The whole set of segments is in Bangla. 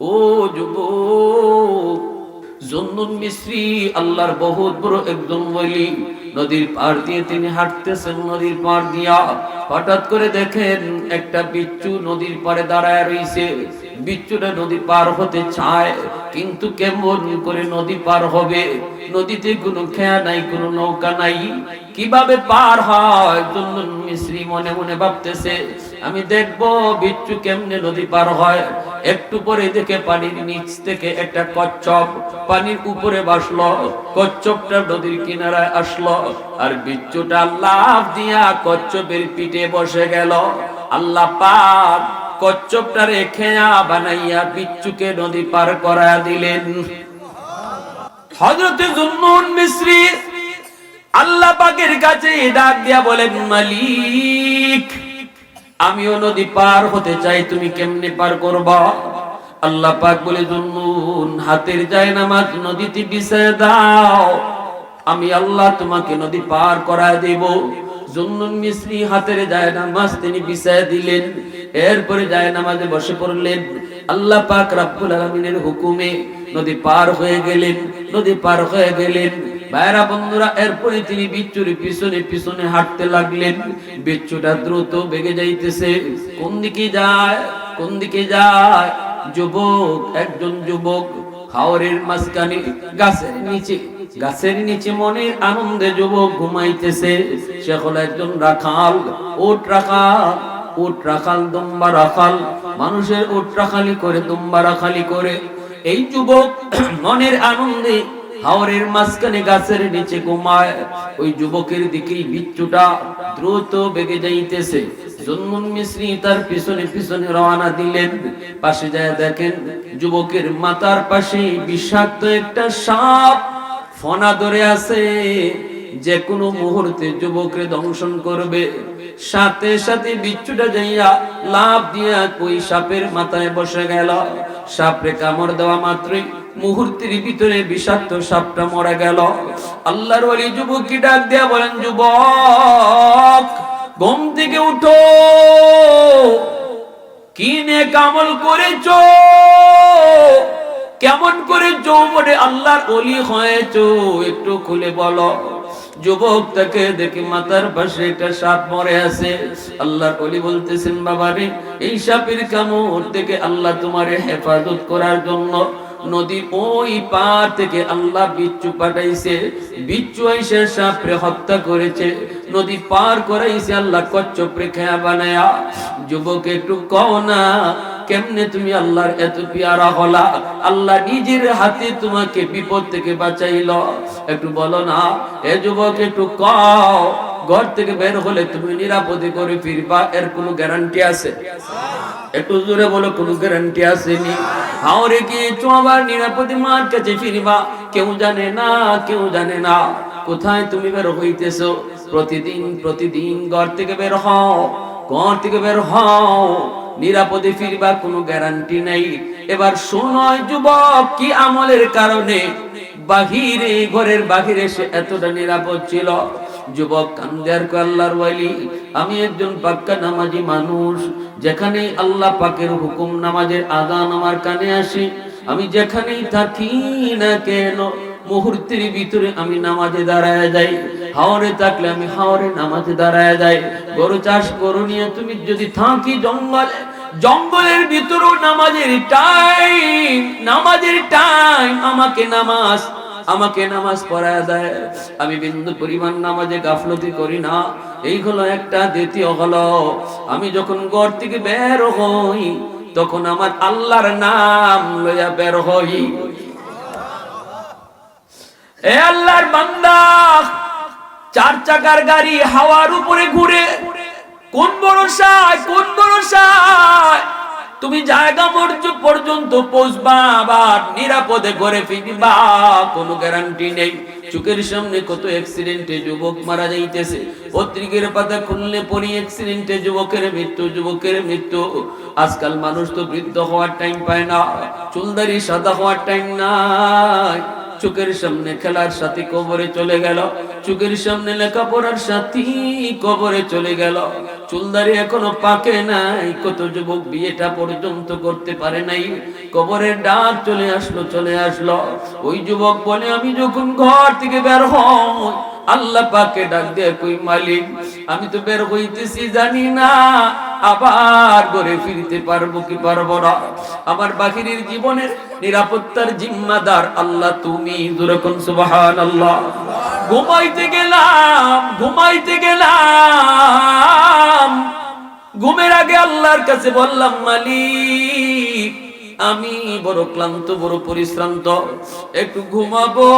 ও যুব জন্নুন মিশ্রি আল্লাহর বহুত বড় একজন বলি নদীর পার দিয়ে তিনি হাঁটতেছেন, নদীর পার দিয়া হঠাৎ করে দেখেন একটা বিচ্ছু নদীর পারে দাঁড়ায় রইছে। বিচ্ছুটা নদী পার হতে চায়, কিন্তু কেমন করে নদী পার হবে? নদীতে কোনো খেয়া নাই, কোনো নৌকা নাই। কীভাবে পার হয়? জন্নুন মিশ্রি মনে মনে ভাবতেছে, আমি দেখব বিচ্ছু কেমনে নদী পার হয়। একটু পরে দেখে পানির নিচ থেকে একটা কচ্ছপ, পানির উপরে বাসলো কচ্ছপটা নদীর কিনারায় আসলো। আর বিচ্ছুটা লাভ দিয়া কচ্ছপের পিঠে বসে গেল। আল্লাহ পাক কচ্ছপটা রেখে বানাইয়া বিচ্ছুকে নদী পার করা দিলেন। হজরতে জুন্নুন মিশ্রি আল্লাহ পাকের কাছে ডাক দিয়া বলেন, মালিক, আমিও নদী পার হতে চাই, তুমি কেমনে পার করবা? আল্লাহ পাক বলে, জুন্নুন, হাতের যায় নামাজ নদীতে বিছায় দাও, আমি আল্লাহ তোমাকে নদী পার করায় দেব। জুন্নুন মিশ্রি হাতের যায় নামাজ তিনি বিছায় দিলেন। এরপরে যায় নামাজে বসে পড়লেন। আল্লাহ পাক রাব্বুল আলামিনের হুকুমে নদী পার হয়ে গেলেন, নদী পার হয়ে গেলেন। ভাইরা বন্ধুরা, এরপরে তিনি বিচ্ছুর পিছনে পিছনে হাঁটতে লাগলেন। বিচ্ছুটা দ্রুত বেগে যাইতেছে। কোন দিকে যায়? কোন দিকে যায়? যুবক, একজন যুবক, হাওরের মাঝখানে, গাছের নিচে গাছের নিচে মনের আনন্দে যুবক ঘুমাইতেছে। সে হলো একজন রাখাল ওট রাখাল, উট রাখাল, দুম্বা রাখাল। মানুষের উট রাখালি করে, দুম্বা রাখালি করে। এই যুবক মনের আনন্দে হাওরের মাঝখানে গাছের নিচে ঘুমায়। ওই যুবকের দিকেই বিচ্ছুটা দ্রুত বেগে যাইতেছে। জন্মুন মিশ্রী তার পিছনে পিছনে রওনা দিলেন। পাশে যায় দেখেন যুবকের মাথার পাশে বিষাক্ত একটা সাপ। ফনা ধরে আছে, যে কোনো মুহূর্তে যুবককে দংশন করবে। সাথে সাথে বিচ্ছুটা যাইয়া লাভ দিয়া কই সাপের মাথায় বসে গেল। সাপরে কামড় দেওয়া মাত্রই মুহূর্তের ভিতরে বিষাক্ত সাপটা মরা গেল। আল্লাহর ওলি যুবককে ডাক দিয়া বলেন, যুবক, ঘুম থেকে উঠো। কিনে কামল করেছ? কেমন করে যৌবনে আল্লাহর অলি হয়েছ একটু খুলে বলো। যুবক তাকে দেখে মাথার পাশে একটা সাপ মরে আছে। আল্লাহর অলি বলতেছেন, বাবারে, এই সাপের কামড় থেকে আল্লাহ তোমারে হেফাজত করার জন্য নদীর ওই পার থেকে আল্লাহ বিচ্ছু পাঠাইছে। বিচ্ছু এসে সাপরে হত্যা করেছে। নদী পার করাইছে আল্লাহ কচ্ছপরে খেয়া বানায়া। যুবক, একটু কও না কেমনে তুমি আল্লাহর এত পিয়ারা হলা? আল্লাহ নিজের হাতে তোমাকে বিপদ থেকে বাঁচাইল। একটু বলো না, এ যুবক একটু কও, ঘর থেকে বের হলে তুমি নিরাপদে করে ফিরবা, এর কোনো গ্যারান্টি আছে? একটু জোরে বলো, কোনো গ্যারান্টি আসেনি? হাওরে কি আবার নিরাপদে মার কাছে ফিরবা? কেউ জানে না, কেউ জানে না। কোথায় তুমি বের হইতেছো? প্রতিদিন প্রতিদিন ঘর থেকে বের হও, ঘর থেকে বের হও। নিরাপদে ফিরবার কোনো গ্যারান্টি নাই। এবার শোনয় যুবক, কি আমলের কারণে বাহিরে, ঘরের বাহিরে সে এতটা নিরাপদ ছিল? যুবক কান্দার আল্লাহর ওয়ালি, আমি একজন পাক্কা নামাজি মানুষ যেখানে আল্লাহ পাকের হুকুম নামাজের আদান আমার কানে আসে, আমি যেখানেই থাকি না কেন? মুহূর্তের ভিতরে আমি নামাজে দাঁড়ায় যাই। হাওরে থাকলে আমি হাওরে নামাজে দাঁড়ায় যাই। গরু চাষ গরু নিয়ে তুমি যদি থাকি জঙ্গলে, জঙ্গলের ভিতরেও নামাজের টাইম নামাজের টাইম আমাকে নামাজ আমাকে নামাজ পড়ায় দেয় আমি বিন্দু পরিমাণ নামাজে গাফলতি করি না। এই হলো একটা দ্বিতীয় হলো, আমি যখন ঘর থেকে বের হই, তখন আমার আল্লাহর নাম লইয়া বের হই। আল্লাহর বান্দা, চার চাকার গাড়ি হাওয়ার উপরে ঘুরে, কোন ভরসায় কোন ভরসায়? তুমি জায়গা মর্য পর্যন্ত পৌঁছবা, আবার নিরাপদে ঘরে ফিরবা, কোনো গ্যারান্টি নেই। চোখের সামনে কত অ্যাক্সিডেন্টে যুবক মারা যাইতেছে। পত্রিকার পাতা খুললে পড়ি অ্যাক্সিডেন্টে যুবকের মৃত্যু যুবকের মৃত্যু। আজকাল মানুষ তো বৃদ্ধ হওয়ার টাইম পায় না, চুলদারি সাদা হওয়ার টাইম নাই। চোখের সামনে খেলার সাথী কবরে চলে গেল। চোখের সামনে লেখাপড়ার সাথী কবরে চলে গেল। চুলদারি এখনও পাকে নাই, কত যুবক বিয়েটা পর্যন্ত করতে পারে নাই। কবরের ডাক চলে আসলো চলে আসলো। ওই যুবক বলে, আমি যখন ঘর থেকে বের হই আল্লাহ পাকে ডাক দিয়ে কই, মালিক, আমি তো বের হইতেছি জানি না, আবার ঘরে ফিরতে পারব কি পারব না? আমার বাহিরের জীবনের নিরাপত্তার জিম্মাদার আল্লাহ তুমি। দুরকম সুবাহান আল্লাহ ঘুমাইতে গেলাম ঘুমাইতে গেলাম। ঘুমের আগে আল্লাহর কাছে বললাম, মালিক আমি বড় ক্লান্ত, বড় পরিশ্রান্ত। একটু ঘুমাবো,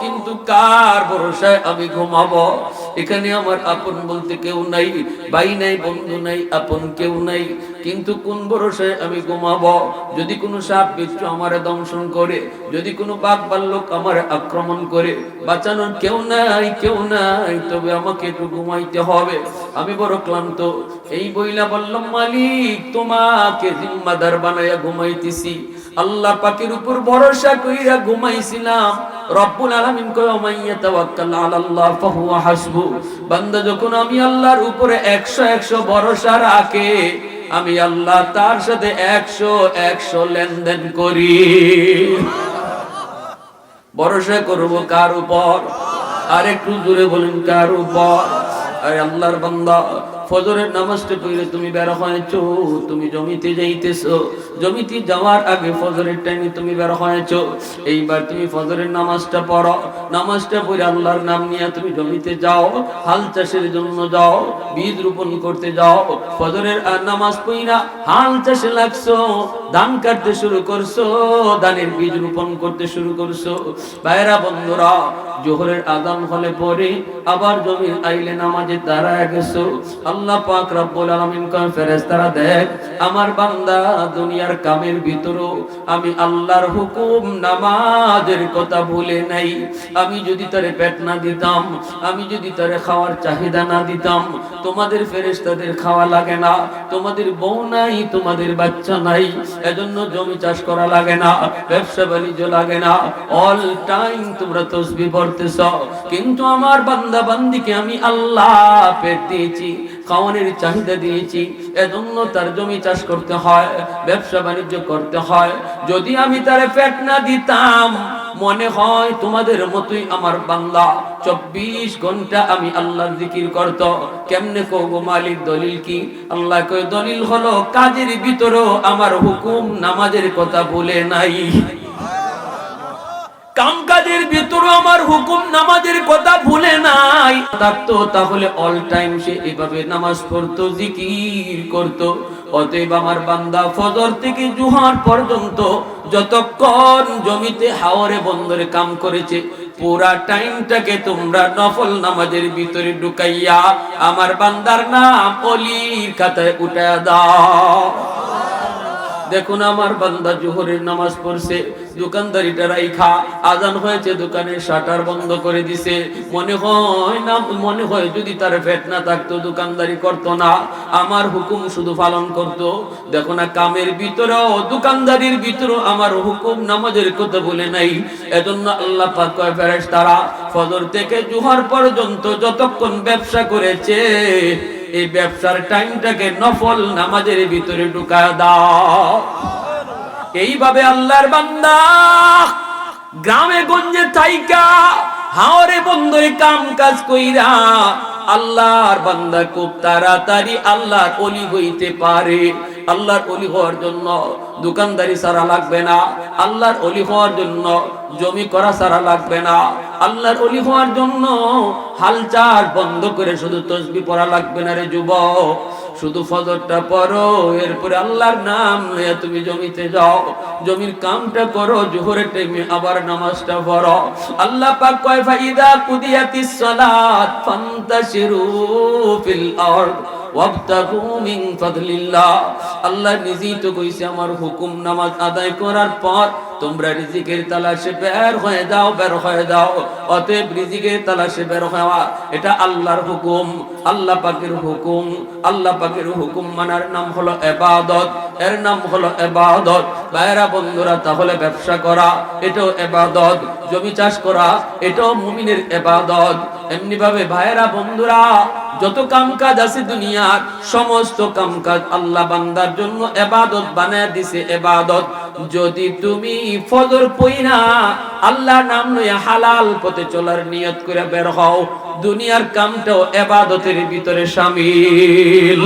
কিন্তু কার ভরসায় আমি ঘুমাবো? এখানে আমার আপন বলতে কেউ নাই, ভাই নাই, বন্ধু নাই, আপন কেউ নাই। কিন্তু কোন ভরসায় আমি ঘুমাবো? যদি কোনো সাপ বিচ্ছু আমার দংশন করে, যদি কোনো বাঘ বাল্যক আমার আক্রমণ করে, বাঁচানোর কেউ নাই কেউ নাই, তবে আমাকে একটু ঘুমাইতে হবে। আমি বড় ক্লান্ত। এই বইলা বললাম, মালিক, তোমাকে জিম্মাদার বানাইয়া ঘুমাইতেছি। আল্লাহ পাকের উপর ভরসা কইরা ঘুমাইছিলাম। রব্বুল আলামিন কয় মাইয়া তাওয়াক্কাল ফাহুয়া হাসবু। বান্দা যখন আমি আল্লাহর উপরে 100 100 ভরসা রাখে, আমি আল্লাহ তার সাথে 100 100 লেনদেন করি। ভরসা করব কার উপর? আর একটু জোরে বলেন, কার উপর? আল্লাহর বান্দা ফজরের নামাজটা পড়লে তুমি বের হয়েছো, তুমি জমিতে যাইতেছো। জমিতে যাওয়ার আগে ফজরের টাইমে তুমি বের হয়েছো। এইবার তুমি ফজরের নামাজটা পড়ো। নামাজটা পড়ে আল্লাহর নাম নিয়ে তুমি জমিতে যাও, হাল চাষের জন্য যাও, বীজ রোপণ করতে যাও। ফজরের নামাজ পড়িনা হাল চাষে লাগছো, ধান কাটতে শুরু করছ, ধানের বীজ রোপণ করতে শুরু করছ। ভাইরা বন্ধুরা, জোহরের আদান হলে পরে আবার জমির আইলে নামাজে দাঁড়ায় গেছো। আল্লাহ আমার বান্দা দুনিয়ার কামের ভিতরও আমি আল্লাহর হুকুম নামাজের কথা ভুলে নাই। আমি যদি তারে পেট না দিতাম, আমি যদি তারে খাওয়ার চাহিদা না দিতাম, তোমাদের ফেরেশতাদের খাওয়া লাগে না, তোমাদের বউ নাই, তোমাদের বাচ্চা নাই, এজন্য জমি চাষ করা লাগে না, ব্যবসা বাণিজ্য লাগে না অল টাইম তোমরা তসবি পড়তেছ। কিন্তু আমার বান্দা বান্দিকে আমি আল্লাহ পেট দিয়েছি। খাওয়ানোর চাহিদা দিয়েছি, এজন্য তার জমি চাষ করতে হয়, ব্যবসা বাণিজ্য করতে হয়। যদি আমি তারে পেট না দিতাম, মনে হয় তোমাদের মতোই আমার বাংলা। চব্বিশ ঘণ্টা আমি আল্লাহর জিকির করত। কেমনে কব মালিক, দলিল কি? আল্লাহ কই দলিল হলো কাজের ভিতরেও আমার হুকুম, নামাজের কথা বলে নাই। কাম কাজের ভিতরে আমার হুকুম, নামাজের কথা ভুলে নাই। থাকতো তাহলে অল টাইম সে এভাবে নামাজ পড়তো, জিকির করতো। অতএব আমার বান্দা ফজর থেকে জুহার পর্যন্ত যতক্ষণ জমিতে হাওরে বন্দরে কাম করেছে, পুরা টাইমটাকে তোমরা নফল নামাজের ভিতরে ঢুকাইয়া আমার বান্দার নাম অলির খাতায় উঠায় দাও। দেখুন আমার বান্দা জোহরের নামাজ পড়ছে দোকানদারিটা রাইখা। আজান হয়েছে শাটার বন্ধ করে দিছে। মনে হয় না, মনে হয় যদি তার পেট না থাকতো, দোকানদারি করতো না। আমার হুকুম শুধু পালন করত। দেখো না, কামের ভিতরেও, দোকানদারির ভিতরেও আমার হুকুম নামাজের কথা বলে নাই। এজন্য আল্লাহ পাক কয়, ফেরেশতারা, ফজর থেকে জোহর পর্যন্ত যতক্ষণ ব্যবসা করেছে, এই ব্যবসার টাইমটাকে নফল নামাজের ভিতরে ঢুকা দাও। এইভাবে আল্লাহর বান্দা গ্রামে, গঞ্জে থাইকা, হাওরে বন্দরে কাম কাজ কইরা আল্লাহর বান্দা খুব তাড়াতাড়ি আল্লাহর অলি হইতে পারে। আল্লাহর অলি হওয়ার জন্য দোকানদারি সারা লাগবে না। আল্লাহর অলি হওয়ার জন্য জমি করা সারা লাগবে না। আল্লাহর অলি হওয়ার জন্য হাল চাষ বন্ধ করে শুধু তসবি পড়া লাগবে না রে যুবক। শুধু ফজরটা পড়ো, এরপরে আল্লাহর নাম লইয়া তুমি জমিতে যাও। জমির কামটা করো, জোহরের টাইমে আবার নামাজটা পড়ো। আল্লাহ পাক কয়, ফাইদা কুদিয়াতিস সালাত ফান্তাশিরু ফিল আরদ আল্লাহ নিজেই তো কইছে, আমার হুকুম নামাজ আদায় করার পর তোমরা রিজিকের তালাশে বের হয়ে যাও বের হয়ে যাও অতএব রিজিকের তালাশে বের হওয়া, এটা আল্লাহর হুকুম, আল্লাহ পাকের হুকুম, আল্লাহ পাকের হুকুম মানার নাম হলো এবাদত। এর নাম হলো এবাদত। বাইরা বন্ধুরা, তাহলে ব্যবসা করা, এটাও এবাদত। জমি চাষ করা, এটাও মুমিনের এবাদত। এমনি ভাবে ভাইয়েরা, বন্ধুরা, যত কাম কাজ আছে দুনিয়ার, সমস্ত কাম কাজ আল্লাহ বান্দার জন্য এবাদত বানায় দিছে, এবাদত। যদি তুমি ফজর পইরা আল্লাহ নাম লইয়া হালাল পথে চলার নিয়ত করে বের হও, দুনিয়ার কামটাও এবাদতের ভিতরে সামিল।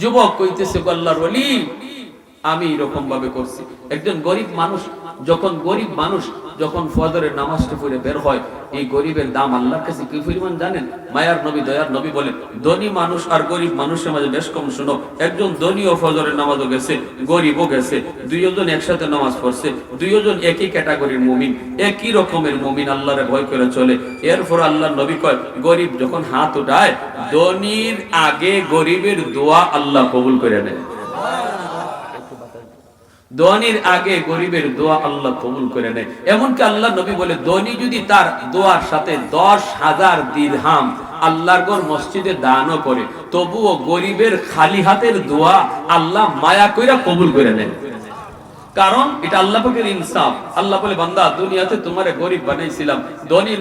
যুবক কইতেছে, আল্লাহর ওলি, আমি এরকম ভাবে করছি। একজন গরিব মানুষ, যখন গরিব মানুষ যখন ফজরের নামাজটা পড়ে বের হয়, এই গরিবের দাম আল্লাহর কাছে কি পরিমাণ জানেন? মায়ার নবী, দয়ার নবী বলেন, ধনী মানুষ আর গরিব মানুষের মাঝে বেশ কম, শুনো, একজন ধনী ও ফজরের নামাজও গেছে, গরিবও গেছে, দুইজন একসাথে নামাজ পড়ছে, দুইজন একই ক্যাটাগরির মুমিন, একই রকমের মুমিন আল্লাহরে ভয় করে চলে। এরপর আল্লাহ নবী কয়, গরিব যখন হাত উঠায়, ধনীর আগে গরিবের দোয়া আল্লাহ কবুল করে নেয়। দোয়ানির আগে গরিবের দোয়া আল্লাহ কবুল করে নেয়। এমনকি আল্লাহ নবী বলে ধনী যদি তার দোয়ার সাথে দশ হাজার দিরহাম আল্লাহর গর মসজিদে দানও করে, তবুও গরিবের খালি হাতের দোয়া আল্লাহ মায়া কইরা কবুল করে নেন কারণ এটা আল্লাহ ইনসাফ। আল্লাহ বলে, বান্দা, দুনিয়াতে তোমারে গরিব বানাইছিলাম ধনীর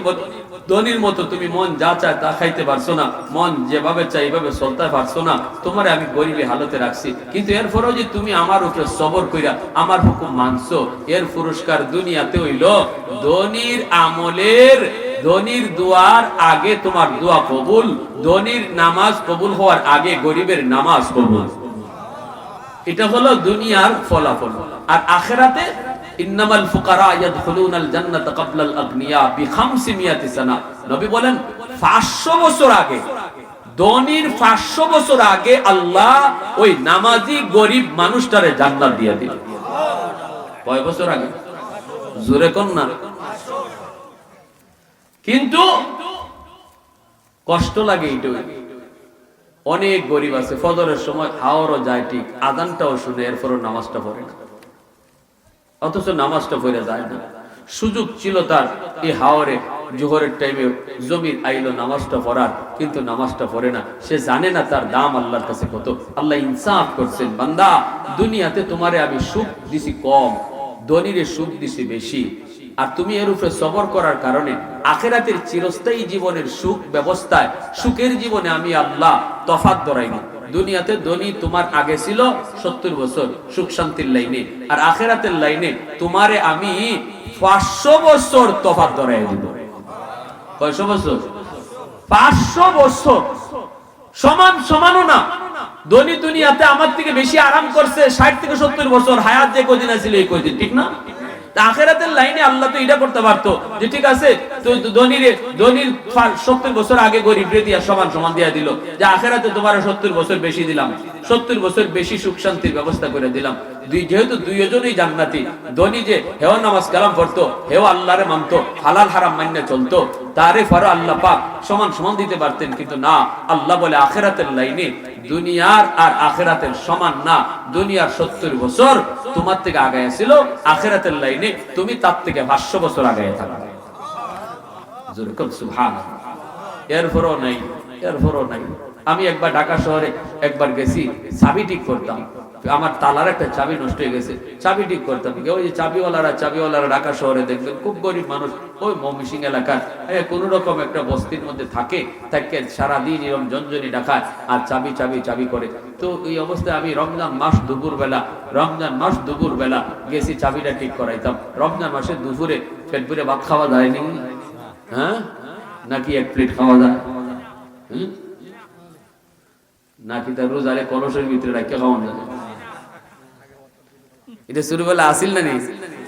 ধনীর মতো তুমি মন যা চায় তা খাইতে পারছ না। মন যেভাবে চাই এইভাবে চলতে পারছ না। তোমারে আমি গরিবী হালতে রাখছি। কিন্তু এর এরপরেও যে তুমি আমার উপরে সবর কইরা আমার হুকুম মানছো, এর পুরস্কার দুনিয়াতে হইল ধনীর আমলের, ধনীর দোয়ার আগে তোমার দোয়া কবুল, ধনীর নামাজ কবুল হওয়ার আগে গরিবের নামাজ কবুল। এটা হলো দুনিয়ার ফলাফল। আর আখেরাতে ইন্নামাল ফুকারা ইয়াদখুলুনাল ক্বাবলাল আগনিয়া বিখামসি মিয়াতি সানা। নবী বলেন 500 বছর আগে, ধনীর 500 বছর আগে আল্লাহ ওই নামাজি মানুষটারে জান্নাত দিয়ে দিল। কয় বছর আগে? জোরে কোন না। কিন্তু কষ্ট লাগে এইটাই অনেক গরিব আছে, ফজরের সময় খাওয়ারও যায় ঠিক আদানটাও শুনে, এরপরও নামাজটা পড়ে না। অথচ নামাজটা পড়ে যায় না। সুযোগ ছিল তার এই হাওয়ারে, জোহরের টাইমে জমির আইলো নামাজটা পড়ার, কিন্তু নামাজটা পড়ে না। সে জানে না তার দাম আল্লাহর কাছে কত। আল্লাহ ইনসাফ করছেন, বান্দা, দুনিয়াতে তোমারে আমি সুখ দিছি কম, ধনীরে সুখ দিছি বেশি। আর তুমি এর উপরে সবর করার কারণে আখেরাতের চিরস্থায়ী জীবনের সুখ ব্যবস্থায়, সুখের জীবনে আমি আল্লাহ তফাত ধরাইনি। দুনিয়াতে ধনী তোমার আগে ছিল সত্তর বছর, সুখ শান্তির লাইনে। আর আখেরাতের লাইনে তোমারে আমি পাঁচশো বছর তফাত ধরাই দিব। কয়শো বছর? পাঁচশো বছর। সমান সমানও না। ধনী দুনিয়াতে আমার থেকে বেশি আরাম করছে ষাট থেকে সত্তর বছর, হায়াত যে কদিন আছিল এই কদিন ঠিক না? আখেরাতের লাইনে আল্লাহ তো এটা করতে পারতো যে ঠিক আছে ধনীর ধনীর সত্তর বছর আগে গরিব দিয়া সমান সমান দিয়া দিল। যে আখেরাতে তোমার সত্তর বছর বেশি দিলাম, সত্তর বছর বেশি সুখ শান্তির ব্যবস্থা করে দিলাম। যেহেতু দুইজনই জান্নাতি যে, হেও নামাজ কালাম পড়তো, হেও আল্লাহরে মানতো, হালাল হারাম মান্য চলতো, তারে ফারো আল্লাহ পাক সমান সমান দিতে পারতেন, কিন্তু না, আল্লাহ বলে আখেরাতের লাইনে দুনিয়ার আর আখেরাতের সমান না, দুনিয়ার সত্তর বছর তোমার থেকে আগায় ছিল, আখেরাতের লাইনে তুমি তার থেকে পাঁচশো বছর আগায় থাকা। যেরকম সুভান এরপরও নাই এরপরও নাই। আমি একবার ঢাকা শহরে একবার গেছি, চাবি ঠিক করতাম। আমার তালার একটা চাবি নষ্ট হয়ে গেছে। চাবি ঠিক করতাম ওই যে চাবিওয়ালারা চাবিওয়ালারা ঢাকা শহরে দেখবেন খুব গরিব মানুষ। ওই মমিসিং এলাকার কোন রকম একটা বস্তির মধ্যে থাকে তাকে সারাদিন এরকম জঞ্জনি ডাকায় আর চাবি চাবি চাবি করে। তো এই অবস্থায় আমি রমজান মাস দুপুর বেলা রমজান মাস দুপুর বেলা গেছি চাবিটা ঠিক করাইতাম। রমজান মাসে দুপুরে পেট ভরে ভাত খাওয়া যায়নি হ্যাঁ? নাকি এক প্লেট খাওয়া যায়? নাকি তার রোজারে কলসের ভিতরে রাখতে খাওয়ান যায়? এটা ছোটবেলা আসিল না নি?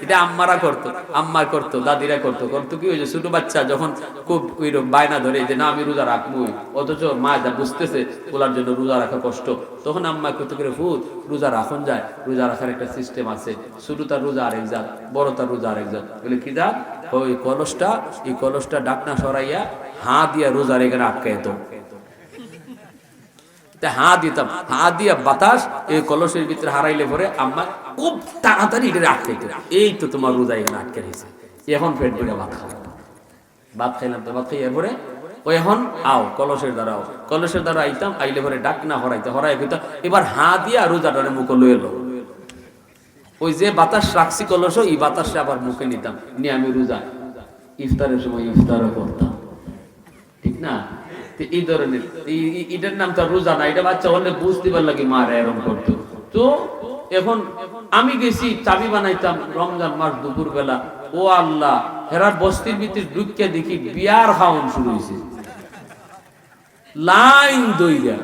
এটা আম্মারা করতো, আম্মা করতো, দাদিরা করতো করতো কি ওই যে ছোট বাচ্চা যখন খুব ওই বায়না ধরে যে না, আমি রোজা রাখব। অথচ মা যা বুঝতেছে ওলার জন্য রোজা রাখা কষ্ট। তখন আম্মা কত করে ফুট রোজা রাখন যায়, রোজা রাখার একটা সিস্টেম আছে। ছোট তার রোজা আরেক জাত, বড় তার রোজা আরেক জাত। বলে কি জাত? ওই কলসটা, এই কলসটা ডাকনা সরাইয়া হা দিয়া রোজার এখানে আটকায় তো হা দিতাম, হা দিয়া বাতাস এই কলসের ভিতরে হারাইলে পরে আম্মা খুব তাড়াতাড়ি এটা আটকাইতে এই তো তোমার রোজা এখানে আটকে রয়েছে। এখন পেট ভরে ভাত খাব ভাত খাইলাম তো, ভাত খাই ও এখন? আও, কলসের কলসের দ্বারা আইতাম, আইলে পরে ডাক না হরাইতে হরাই এবার হা রোজাটারে মুখ লয়ে ওই যে বাতাস রাখছি কলস এই বাতাসে আবার মুখে নিতাম। নিয়ে আমি রোজা, ইফতারের সময় ইফতারও করতাম। ঠিক না? এই ধরনের এটার নাম রোজা না, এটা বাচ্চা হলে বুঝতে পারল কি মা এরকম করতো। তো এখন আমি গেছি, চাবি বানাইতাম রমজান মাস দুপুর বেলা ও আল্লাহ, হেরার বস্তির ভিতরে ঢুকিয়া দেখি বিয়ার খাওয়ান শুরু হয়েছে লাইন দইরা।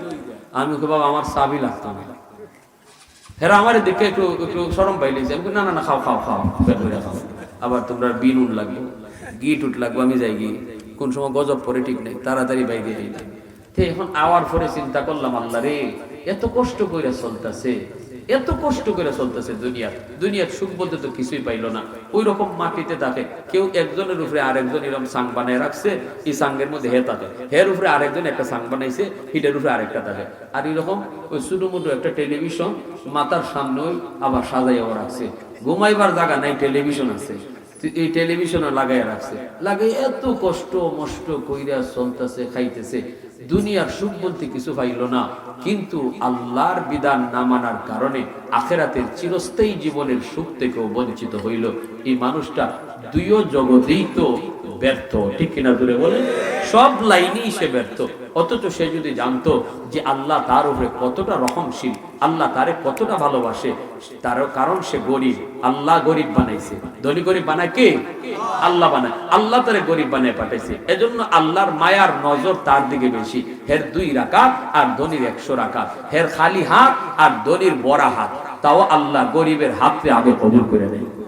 আমি ওকে বাবা, আমার চাবি লাগতো না। হেরা আমার দেখে একটু একটু সরম পাইলেছে আমি না না না, খাও খাও খাও খাও। আবার তোমরা বিনুন লাগবে, গিট উঠ লাগবে, আমি যাই গিয়ে, কোন সময় গজব পরে ঠিক নেই, তাড়াতাড়ি বাইরে যাই। এখন আওয়ার পরে চিন্তা করলাম, আল্লাহ রে, এত কষ্ট করে চলতেছে। এত কষ্ট করে চলতেছে দুনিয়া। দুনিয়ার সুখ বলতে তো কিছুই পাইলো না। ওই রকম মাটিতে থাকে। কেউ একজনের উপরে আরেকজন এরকম সাং বানায় রাখছে, এই সাঙ্গের মধ্যে হে থাকে। হের উপরে আরেকজন একটা সাং বানাইছে, হিটের উপরে আরেকটা থাকে। আর এরকম ওই ছোট মোটো একটা টেলিভিশন মাথার সামনে আবার সাজাইয়াও রাখছে। ঘুমাইবার জায়গা নাই, টেলিভিশন আছে। এই টেলিভিশনে লাগাইয়া রাখছে। লাগাই এত কষ্ট মষ্ট কইরা চলতেছে, খাইতেছে। দুনিয়ার সুখ বলতে কিছু পাইল না। কিন্তু আল্লাহর বিধান না মানার কারণে আখেরাতের চিরস্থায়ী জীবনের সুখ থেকেও বঞ্চিত হইল। এই মানুষটা দুইও জগতেই তো ব্যর্থ, ঠিক কিনা দূরে বলে সব লাইনেই সে ব্যর্থ। অথচ সে যদি জানতো যে আল্লাহ তার উপরে কতটা রহমশীল, আল্লাহ তারে কতটা ভালোবাসে, তার কারণ সে গরিব, আল্লাহ গরিব বানাইছে। ধনী গরিব বানায় কে? আল্লাহ বানায়। আল্লাহ তারে গরিব বানায় পাঠাইছে। এজন্য আল্লাহর মায়ার নজর তার দিকে বেশি। হের দুই রাকাত আর ধনির একশো রাকাত। হের খালি হাত আর ধনির বড়া হাত। তাও আল্লাহ গরিবের হাতে আগে কবুল করে নেয়।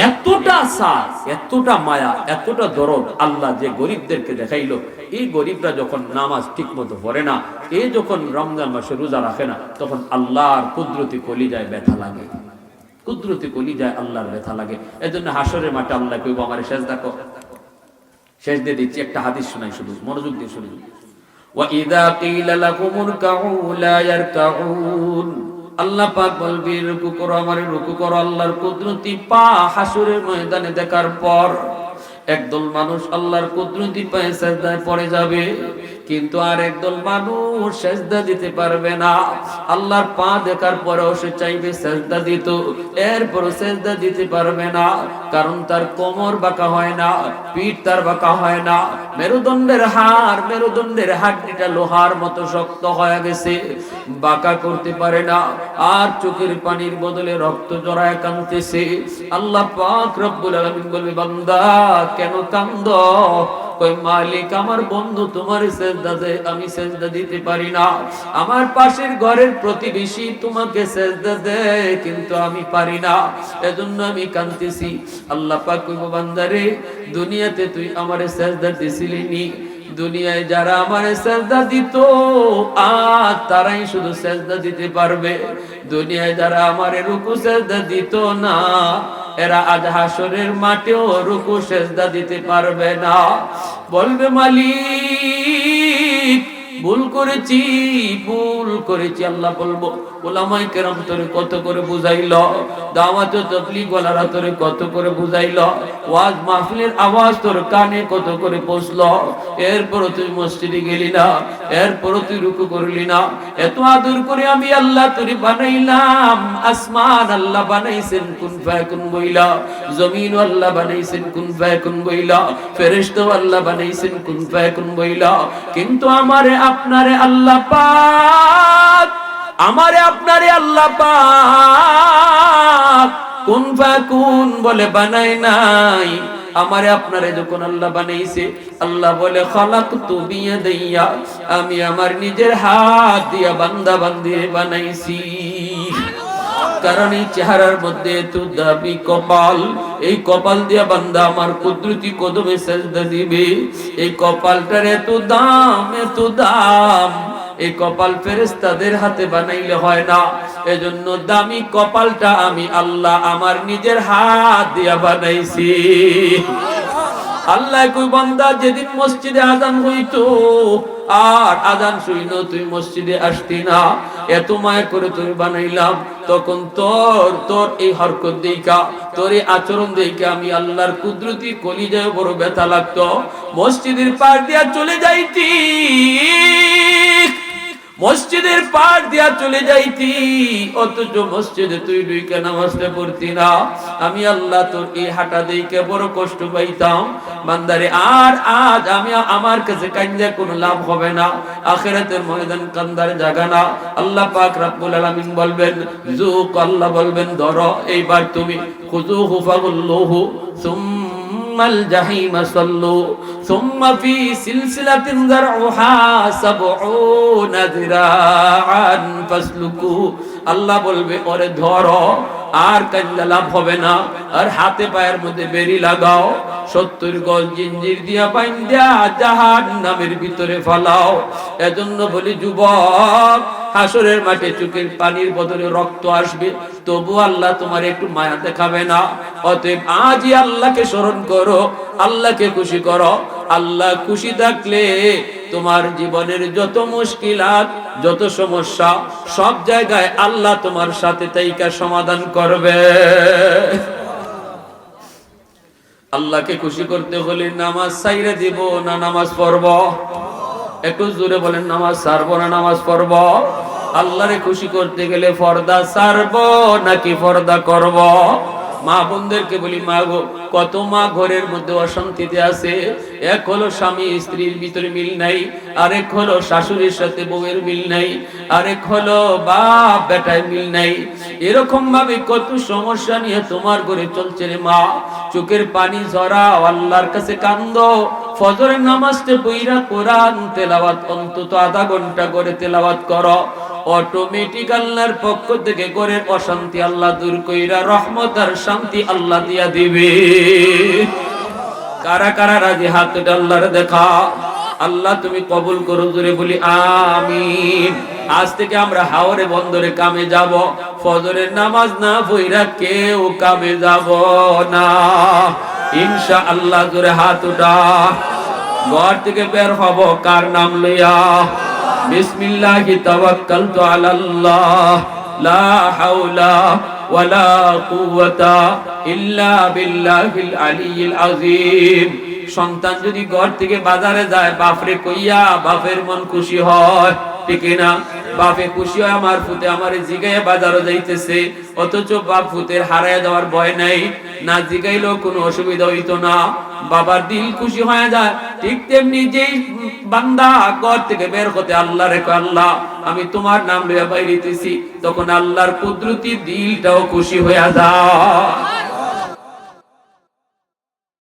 এতটা সার এতটা মায়া এতটা দরদ আল্লাহ যে গরিবদেরকে দেখাইলো এই গরিবরা যখন নামাজ ঠিক মতো পড়ে না এ যখন রমজান মাসে রোজা রাখে না তখন আল্লাহর কুদরতি কলি যায় ব্যথা লাগে কুদরতি কলি যায় আল্লাহর ব্যথা লাগে এজন্য হাসরের মাঠে আল্লাহ কইব আমার শেষ দেখো শেষ দিয়ে দিচ্ছি একটা হাদিস শোনাই শুধু মনোযোগ দিয়ে শুনুন وَإِذَا قِيلَ لَهُمُ ارْكَعُوا لَا يَرْكَعُونَ আল্লাহ পাক বলবি, রুকু করো আমারে, রুকু করো আল্লাহর কুদরতি পা হাসুরের ময়দানে দেখার পর একদল মানুষ আল্লাহর কুদরতি পায়ে সাজদায় পড়ে যাবে। কিন্তু আর একদল মানুষ সেজদা দিতে পারবে না। আল্লাহর পা দেখার পরেও সে চাইবে সেজদা দিত এরপর সেজদা দিতে পারবে না। কারণ তার কোমর বাঁকা হয় না, পিঠ তার বাঁকা হয় না। মেরুদণ্ডের হাড়, মেরুদণ্ডের হাড্ডিটা লোহার মতো শক্ত হয়ে গেছে। বাঁকা করতে পারে না, আর চোখের পানির বদলে রক্ত জড়ায় কাঁদতেছে। আল্লাহ পাক রব্বুল আলামিন বলবে, বান্দা, কেন কান্দ? মালিক, আমার বন্ধু, তোমার আমি সেজদা দিতে পারি না। আমার পাশের ঘরের প্রতিবেশী তোমাকে সেজদা দে কিন্তু আমি পারি না। এজন্য আমি আল্লাহ পাক বান্দারে, দুনিয়াতে তুই আমারে সেজদা দিছিলি নি? দুনিয়ায় যারা আমার সেজদা দিত, আর তারাই শুধু সেজদা দিতে পারবে। দুনিয়ায় যারা আমার রুকু সেজদা দিত না এরা আজ হাসরের মাঠেও রুকু সেজদা দিতে পারবে না। বলবে মালিক ভুল করেছি ভুল করেছি, আল্লাহ বলব, ওলামাই কেরাম তোরে কত করে বুঝাইল, দাওয়াত তবলিগ ওয়ালারা তোরে কত করে বুঝাইল, ওয়াজ মাহফিলের আওয়াজ তোর কানে কত করে পৌঁছলো এরপর তুই মসজিদে গেলি না এরপর তুই রুকু করলি না, এত আদর করে আমি আল্লাহ তোরে বানাইলাম, আসমান আল্লাহ বানাইছেন, কুন ফায়াকুন বইলা জমিন আল্লাহ বানাইছেন, কুন ফায়াকুন বইলা ফেরেশতা আল্লাহ বানাইছেন, কুন ফায়াকুন বইলা, কিন্তু আমারে আপনারে আল্লাহ পাক, আমারে আপনারে আল্লাহ পাক। কোন কোন বলে বানাই নাই, আমারে আপনারে যখন আল্লাহ বানাইছে, আল্লাহ বলে খালাক তো বিয়ে দিয়া আমি আমার নিজের হাত দিয়া বান্দা বান্দিরে বানাইছি। কারণ এই চেহারার মধ্যে এত দাবি কপাল, এই কপাল দিয়া বান্দা আমার কুদরতি কদমে সেজদা দিবে। এই কপালটার এত দাম এত দাম। এই কপাল ফেরেস্তাদের হাতে বানাইলে হয় না। এজন্য দামি কপালটা আমি আল্লাহ আমার নিজের হাত দিয়া বানাইছি। আল্লাহ কই, বান্দা, যেদিন মসজিদে আজান হইতো, আর আজান শুইল, তুই মসজিদে আসতি না। এত মায়া করে তুই বানাইলাম, তখন তোর তোর এই হরকত দেইকা তোর এই আচরণ দেইকা আমি আল্লাহর কুদরতি কলিজায় বড় ব্যথা লাগতো। মসজিদের পার দিয়া চলে যাইতি। মসজিদের পার দিয়া চলে যাইতি, অথচ মসজিদে তুই দুইকে নামাজটা পড়তি না। আমি আল্লাহ তোর এই হাঁটা দিকে বড় কষ্ট পাইতাম। বান্দারে, আর আজ আমি আমার কাছে কান্দা কোনো লাভ হবে না। আখেরাতের ময়দান কান্দার জায়গা না। আল্লাহ পাক রাব্বুল আলামিন বলবেন জুক আল্লাহ বলবেন, ধরো, এইবার তুমি খুজু খুজুহু ফাগুল্লুহু ثم الجحيم صلوا. ثم في سلسلة ذرعها سبعون ذراعا فاسلكوا. আল্লাহ বলবে, ওরে ধরো, আর কান্দা লাভ হবে না। আর হাতে পায়ের মধ্যে বেরি লাগাও, সত্তর গজ জিঞ্জির দিয়া বাইন্দা জাহান নামের ভিতরে ফালাও। এজন্য বলি, যুবক, হাসরের মাঠে চোখের পানির বদলে রক্ত আসবে। তবু আল্লাহ তোমার একটু মায়া দেখাবে না। অতএব আজই আল্লাহকে স্মরণ করো, আল্লাহকে খুশি করো। আল্লাহ খুশি থাকলে তোমার জীবনের যত মুশকিলাত, যত সমস্যা, সব জায়গায় আল্লাহ তোমার সাথে তাইকা সমাধান করবে। আল্লাহকে খুশি করতে হলে নামাজ সাইরে দিব না নামাজ পড়ব? একটু জোরে বলেন, নামাজ সারবো না নামাজ পড়ব? আল্লাহরে খুশি করতে গেলে ফর্দা সারবো নাকি ফর্দা করব? মা বোনদেরকে বলি, মা গো, কত মা ঘরের মধ্যে অশান্তিতে আছে? এক হলো স্বামী, স্ত্রীর ভিতরে মিল নাই, আরেক হলো শাশুড়ির সাথে বউয়ের মিল নাই, আরেক হলো বাপ বেটায় মিল নাই। এরকম ভাবে কত সমস্যা নিয়ে তোমার ঘরে চলছে রে মা। চোখের পানি ঝরা আল্লাহর কাছে কান্দ। ফজরের নামাজতে বইরা কোরআন, তেলাওয়াত, অন্তত আধা ঘণ্টা করে তেলাওয়াত করো। অটোমেটিক আল্লাহর পক্ষ থেকে করে অশান্তি আল্লাহ দূর কইরা, রহমত আর শান্তি আল্লাহ দিয়া দিবে। কারা কারা রাজি? হাত আল্লাহর দেখা। আল্লাহ তুমি কবুল করো, জোরে বলি আমিন। আজ থেকে আমরা হাওরে বন্দরে কামে যাব। ফজরের নামাজ না বইরা কেউ কামে যাব না। ইনশা আল্লাহ জোরে হাত উঠা। ঘর থেকে বের হব, কার নাম লইয়া? বিসমিল্লাহি তাওয়াক্কালতু আলাল্লাহ। লা হাওলা ওয়ালা কুওয়াতা ইল্লা বিল্লাহিল আলিয়্যিল আযীম। সন্তান যদি ঘর থেকে বাজারে যায়, বাপরে কইয়া বাপের মন খুশি হয়। বাপে খুশি হয় আমার ফুতে, আমার বাজারও যাইতেছে। অথচ বাপ ফুতের যাওয়ার ভয় নাই, না কোনো অসুবিধা হইতো না। বাবার দিল খুশি হয়ে যায়, ঠিক তেমনি যেই বান্দা ঘর থেকে বের হতে আল্লাহ রেখো আল্লাহ, আমি তোমার নাম লইয়া বাইরিতেছি তখন আল্লাহর কুদরতি দিলটাও খুশি হয়ে যায়।